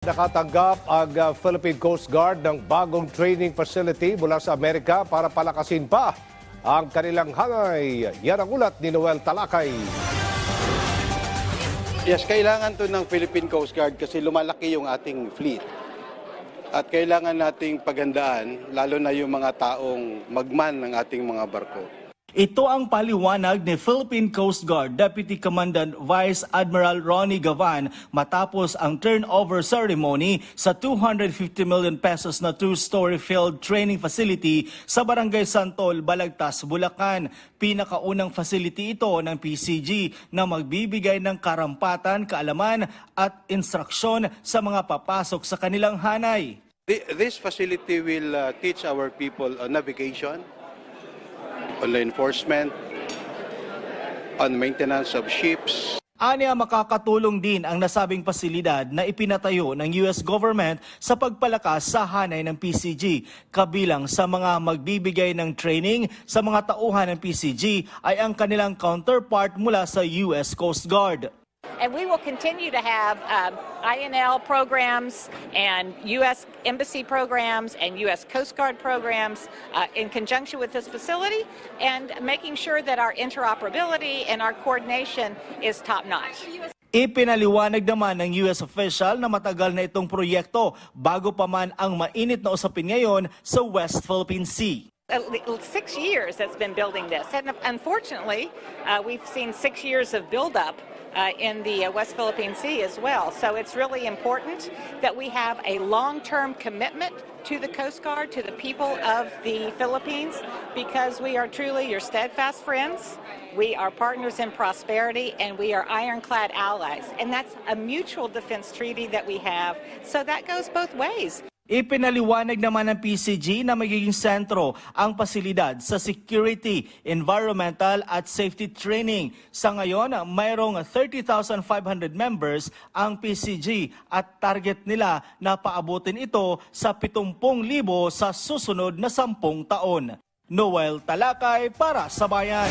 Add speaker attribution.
Speaker 1: Nakatanggap ang uh, Philippine Coast Guard ng bagong training facility mula sa Amerika para palakasin pa ang kanilang hanay. Yan ang ulat ni Noel Talakay.
Speaker 2: Yes, kailangan to ng Philippine Coast Guard kasi lumalaki yung ating fleet. At kailangan nating pagandaan, lalo na yung mga taong magman ng ating mga barko.
Speaker 3: Ito ang paliwanag ni Philippine Coast Guard Deputy Commandant Vice Admiral Ronnie Gavan matapos ang turnover ceremony sa 250 million pesos na two-story field training facility sa Barangay Santol, Balagtas, Bulacan. Pinakaunang facility ito ng PCG na magbibigay ng karampatan, kaalaman at instruksyon sa mga papasok sa kanilang hanay.
Speaker 2: Thi- This facility will uh, teach our people on navigation, on law enforcement, on maintenance of ships,
Speaker 3: Anya makakatulong din ang nasabing pasilidad na ipinatayo ng US government sa pagpalakas sa hanay ng PCG. Kabilang sa mga magbibigay ng training sa mga tauhan ng PCG ay ang kanilang counterpart mula sa US Coast Guard.
Speaker 4: And we will continue to have um, INL programs and U.S. Embassy programs and U.S. Coast Guard programs uh, in conjunction with this facility and making sure that our interoperability and our coordination is top notch.
Speaker 3: Ipinaliwanag naman ng US official na matagal na itong proyekto bago pa man ang mainit na usapin ngayon sa West Philippine Sea.
Speaker 4: Six years that's been building this. And unfortunately, uh, we've seen six years of buildup uh, in the uh, West Philippine Sea as well. So it's really important that we have a long term commitment to the Coast Guard, to the people of the Philippines, because we are truly your steadfast friends. We are partners in prosperity and we are ironclad allies. And that's a mutual defense treaty that we have. So that goes both ways.
Speaker 3: Ipinaliwanag naman ng PCG na magiging sentro ang pasilidad sa security, environmental at safety training. Sa ngayon, mayroong 30,500 members ang PCG at target nila na paabutin ito sa 70,000 sa susunod na 10 taon. Noel Talakay para sa Bayan.